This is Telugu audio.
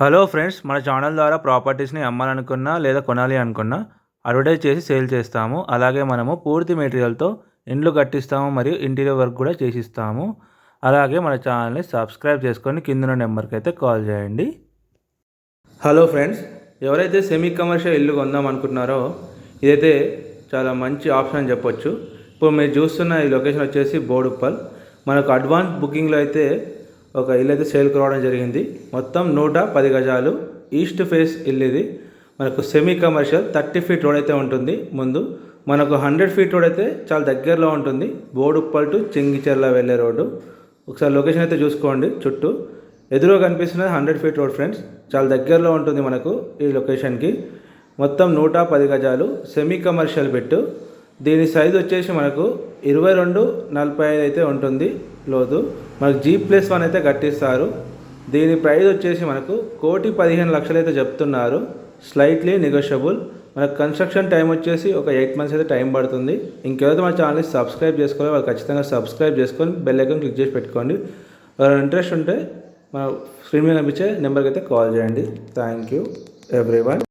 హలో ఫ్రెండ్స్ మన ఛానల్ ద్వారా ప్రాపర్టీస్ని అమ్మాలనుకున్నా లేదా కొనాలి అనుకున్నా అడ్వర్టైజ్ చేసి సేల్ చేస్తాము. అలాగే మనము పూర్తి మెటీరియల్తో ఇండ్లు కట్టిస్తాము మరియు ఇంటీరియర్ వర్క్ కూడా చేసిస్తాము. అలాగే మన ఛానల్ని సబ్స్క్రైబ్ చేసుకొని కింద నెంబర్కి అయితే కాల్ చేయండి. హలో ఫ్రెండ్స్ ఎవరైతే సెమీ కమర్షియల్ ఇల్లు కొందాం అనుకుంటున్నారో ఇదైతే చాలా మంచి ఆప్షన్ అని చెప్పొచ్చు. ఇప్పుడు మీరు చూస్తున్న ఈ లొకేషన్ వచ్చేసి బోడుప్పల్. మనకు అడ్వాన్స్ బుకింగ్లో అయితే ఒక ఇల్లు అయితే సేల్కి రావడం జరిగింది. మొత్తం నూట పది గజాలు. ఈస్ట్ ఫేస్ ఇల్లు ఇది. మనకు semi commercial thirty feet road అయితే ఉంటుంది. ముందు మనకు హండ్రెడ్ ఫీట్ రోడ్ అయితే చాలా దగ్గరలో ఉంటుంది. బోడుప్పల్ టు చెంగిచెర్ల వెళ్ళే రోడ్డు. ఒకసారి లొకేషన్ అయితే చూసుకోండి చుట్టూ. ఎదురుగా కనిపిస్తున్నది హండ్రెడ్ ఫీట్ రోడ్ ఫ్రెండ్స్ చాలా దగ్గరలో ఉంటుంది మనకు ఈ లొకేషన్కి మొత్తం నూట పది గజాలు. సెమీ కమర్షియల్ పెట్టు దీని సైజ్ వచ్చేసి మనకు ఇరవై రెండు నలభై ఐదు అయితే ఉంటుంది లోతు. మనకు జీ ప్లస్ వన్ అయితే కట్టిస్తారు. దీని ప్రైస్ వచ్చేసి మనకు కోటి పదిహేను లక్షలు అయితే చెప్తున్నారు. స్లైట్లీ నెగోషియబుల్ మనకు కన్స్ట్రక్షన్ టైం వచ్చేసి ఒక ఎయిట్ మంత్స్ అయితే టైం పడుతుంది. ఇంకెవరైతే మన ఛానల్ని సబ్స్క్రైబ్ చేసుకోవాలి వాళ్ళు ఖచ్చితంగా సబ్స్క్రైబ్ చేసుకొని బెల్ ఐకాన్ క్లిక్ చేసి పెట్టుకోండి. ఎవరైనా ఇంట్రెస్ట్ ఉంటే మన స్క్రీన్ మీద కనిపించే నెంబర్కి అయితే కాల్ చేయండి. Thank you everyone